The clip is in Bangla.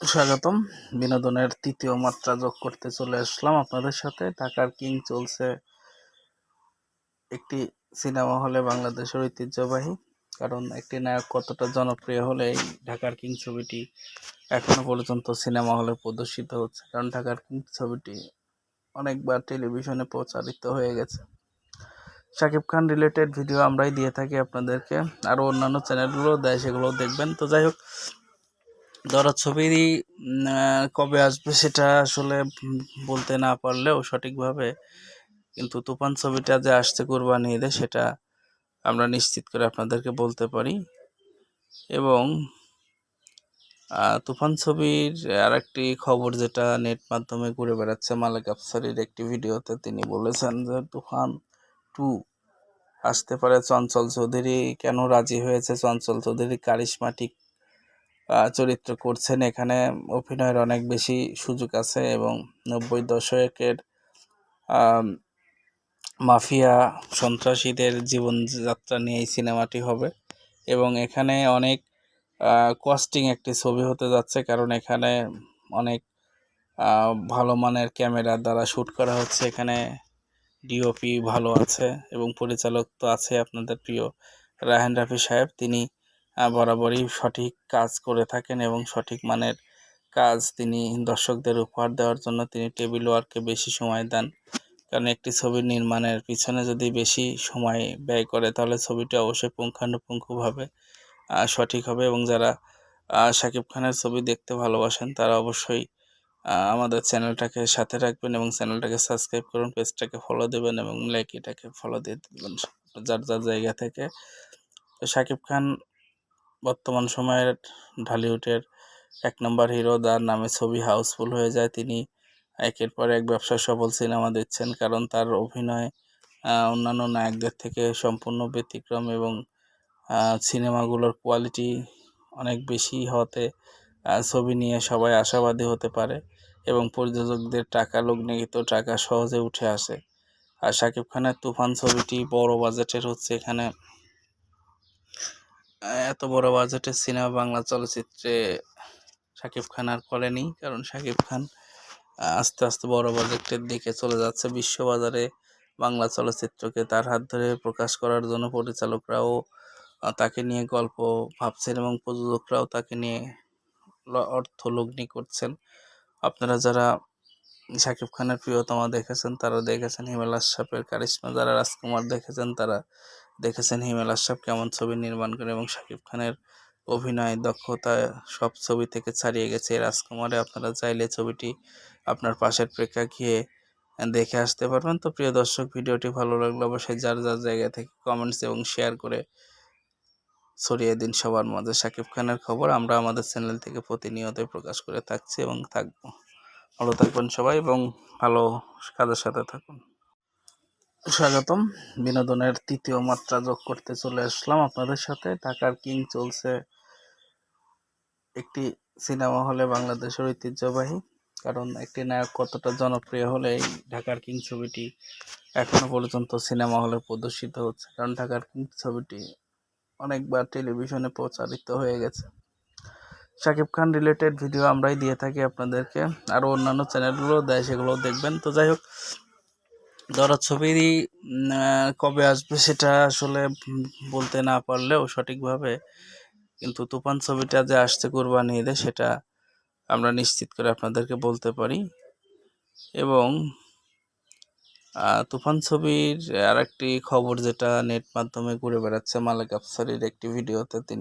স্বাগতম। বিনোদনের তৃতীয় মাত্রা যোগ করতে চলে আসলাম আপনাদের সাথে। ঢাকার কিং চলছে একটি সিনেমা হলে বাংলাদেশের ঐতিহ্যবাহী, কারণ একটি নায়ক কতটা জনপ্রিয় হলে এই ঢাকার কিং ছবিটি এখনও পর্যন্ত সিনেমা হলে প্রদর্শিত হচ্ছে। কারণ ঢাকার কিং ছবিটি অনেকবার টেলিভিশনে প্রচারিত হয়ে গেছে। শাকিব খান রিলেটেড ভিডিও আমরাই দিয়ে থাকি আপনাদেরকে। আরও অন্যান্য চ্যানেলগুলো দেয় সেগুলো দেখবেন। তো যাই হোক দরদ ছবি কবে আসবে সেটা আসলে বলতে না পারলেও সঠিকভাবে কিন্তু তুফান ছবিটা যে আসছে কোরবানি ঈদে সেটা আমরা নিশ্চিত করে আপনাদেরকে বলতে পারি। এবং তুফান ছবির আরেকটি খবর যেটা নেট মাধ্যমে ঘুরে বেড়াচ্ছে মালিক আফসারির একটি ভিডিওতে তিনি বলেছেন যে তুফান টু আসতে পারে চঞ্চল চৌধুরী। কেন রাজি হয়েছে চঞ্চল চৌধুরী? কারিশমাটিক আহ, চরিত্র করছেন। এখানে অভিনয়ের অনেক বেশি সুযোগ আছে এবং নব্বই দশকের মাফিয়া সন্ত্রাসীদের জীবনযাত্রা নিয়ে এই সিনেমাটি হবে এবং এখানে অনেক কস্টিং একটি ছবি হতে যাচ্ছে কারণ এখানে অনেক ভালো মানের ক্যামেরার দ্বারা শ্যুট করা হচ্ছে। এখানে ডিওপি ভালো আছে এবং পরিচালক তো আছে আপনাদের প্রিয় রায়হান রাফি সাহেব। তিনি বরাবরই সঠিক কাজ করে থাকেন এবং সঠিক মানের কাজ তিনি দর্শকদের উপহার দেওয়ার জন্য তিনি টেবিল ওয়ার্কে বেশি সময় দেন। কারণ একটি ছবির নির্মাণের পিছনে যদি বেশি সময় ব্যয় করে, তাহলে ছবিটি অবশ্যই পুঙ্খানুপুঙ্খভাবে সঠিক হবে এবং যারা শাকিব খানের ছবি দেখতে ভালোবাসেন, তারা অবশ্যই আমাদের চ্যানেলটাকে সাথে রাখবেন এবং চ্যানেলটাকে সাবস্ক্রাইব করুন পেজটাকে ফলো দেবেন এবং লাইকিটাকে ফলো দিয়ে দেবেন যার যার জায়গা থেকে। তো শাকিব খান বর্তমান সময়ের ঢালিউডের এক নম্বর হিরো, যার নামে ছবি হাউসফুল হয়ে যায়। তিনি একের পর এক ব্যবসা সফল সিনেমা দিচ্ছেন কারণ তার অভিনয় অন্যান্য নায়কদের থেকে সম্পূর্ণ ব্যতিক্রম এবং সিনেমাগুলোর কোয়ালিটি অনেক বেশি হতে ছবি নিয়ে সবাই আশাবাদী হতে পারে এবং প্রযোজকদের টাকা লগ্নিত টাকা সহজে উঠে আসে। আর শাকিব খানের তুফান ছবিটি বড় বাজেটের হচ্ছে এখানে এত বড় বাজেটের সিনেমা বাংলা চলচ্চিত্রে শাকিব খান আর করেনি, কারণ শাকিব খান আস্তে আস্তে বড় বাজেটের দিকে চলে যাচ্ছে। বিশ্ববাজারে বাংলা চলচ্চিত্রকে তার হাত ধরে প্রকাশ করার জন্য পরিচালকরাও তাকে নিয়ে গল্প ভাবছেন এবং প্রযোজকরাও তাকে নিয়ে অর্থ লগ্নি করছেন। আপনারা যারা শাকিব খানের প্রিয়তমা দেখেছেন, তারা দেখেছেন হিমেল আশরাফের কারিশ্মা, যারা রাজকুমার দেখেছেন, তারা দেখেছেন হিমেল আশরাফ কেমন ছবি নির্মাণ করে এবং শাকিব খানের অভিনয় দক্ষতা সব ছবি থেকে ছাড়িয়ে গেছে। রাজকুমারে আপনারা চাইলে ছবিটি আপনার পাশের প্রেক্ষাগৃহে দেখে আসতে পারবেন। তো প্রিয় দর্শক, ভিডিওটি ভালো লাগলে অবশ্যই যার যার জায়গা থেকে কমেন্টস এবং শেয়ার করে ছড়িয়ে দিন সবার মাঝে। শাকিব খানের খবর আমরা আমাদের চ্যানেল থেকে প্রতিনিয়তই প্রকাশ করে থাকছি এবং থাকব। ভালো থাকবেন সবাই এবং ভালো কাজের সাথে থাকুন। স্বাগতম। বিনোদনের তৃতীয় মাত্রা যোগ করতে চলে আসলাম আপনাদের সাথে। ঢাকার কিং চলছে একটি সিনেমা হলে বাংলাদেশের ঐতিহ্যবাহী। কারণ একটি নায়ক কতটা জনপ্রিয় হলে এই ঢাকার কিং ছবিটি এখনও পর্যন্ত সিনেমা হলে প্রদর্শিত হচ্ছে। কারণ ঢাকার কিং ছবিটি অনেকবার টেলিভিশনে প্রচারিত হয়ে গেছে। শাকিব খান রিলেটেড ভিডিও আমরাই দিয়ে থাকি আপনাদেরকে। আরও অন্যান্য চ্যানেলগুলো দেয় সেগুলো দেখবেন। তো যাই হোক দরদ ছবি কবে আসবে সেটা আসলে বলতে না পারলেও সঠিকভাবে কিন্তু তুফান ছবিটা যে আসছে কোরবানি ঈদে সেটা আমরা নিশ্চিত করে আপনাদেরকে বলতে পারি। এবং তুফান ছবির আরেকটি খবর যেটা নেট মাধ্যমে ঘুরে বেড়াচ্ছে মালিক আফসারির একটি ভিডিওতে তিনি